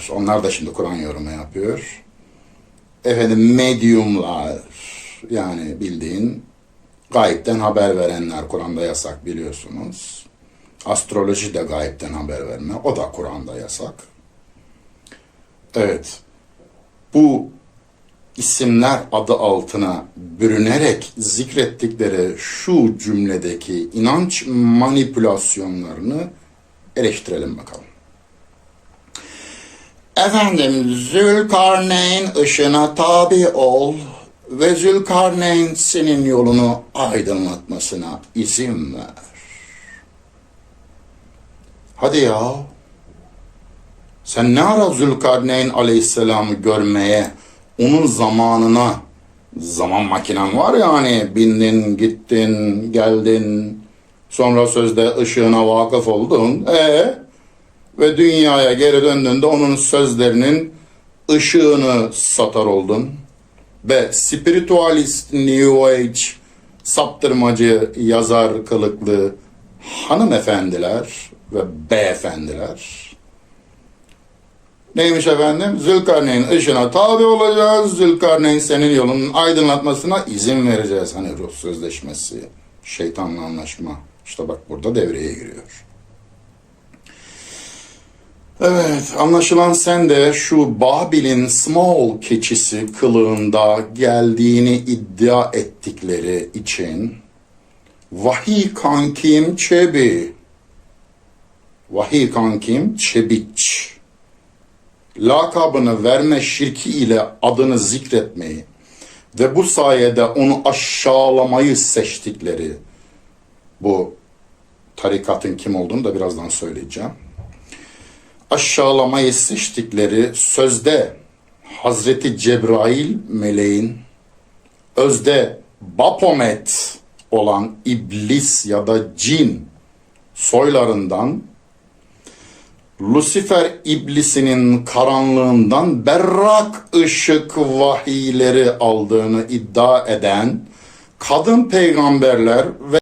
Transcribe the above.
efendiler, onlar da şimdi Kur'an yorumu yapıyor. Efendim medyumlar, yani bildiğin gayipten haber verenler Kur'an'da yasak biliyorsunuz. Astroloji de gayipten haber verme, o da Kur'an'da yasak. Evet, bu isimler adı altına bürünerek zikrettikleri şu cümledeki inanç manipülasyonlarını eleştirelim bakalım. Efendim Zülkarneyn ışına tabi ol ve Zülkarneyn senin yolunu aydınlatmasına izin ver. Hadi ya. Sen ne ara Zülkarneyn aleyhisselamı görmeye, onun zamanına, zaman makinen var ya hani bindin, gittin, geldin, sonra sözde ışığına vakıf oldun. E ve dünyaya geri döndüğünde onun sözlerinin ışığını satar oldun. Ve spiritualist New Age saptırmacı yazar kılıklı hanımefendiler ve beyefendiler Neymiş efendim? Zülkarneyn ışına tabi olacağız. Zülkarneyn senin yolunun aydınlatmasına izin vereceğiz. Hani ruh sözleşmesi, şeytanla anlaşma. İşte bak burada devreye giriyor. Evet, anlaşılan sen de şu Babil'in small keçisi kılığında geldiğini iddia ettikleri için vahiy kankim Çebi, vahiy kankim Çebiç, lakabını verme şirki ile adını zikretmeyi ve bu sayede onu aşağılamayı seçtikleri. Bu tarikatın kim olduğunu da birazdan söyleyeceğim. Aşağılamayı seçtikleri sözde Hazreti Cebrail meleğin özde Bapomet olan iblis ya da cin soylarından Lucifer iblisinin karanlığından berrak ışık vahiyleri aldığını iddia eden kadın peygamberler ve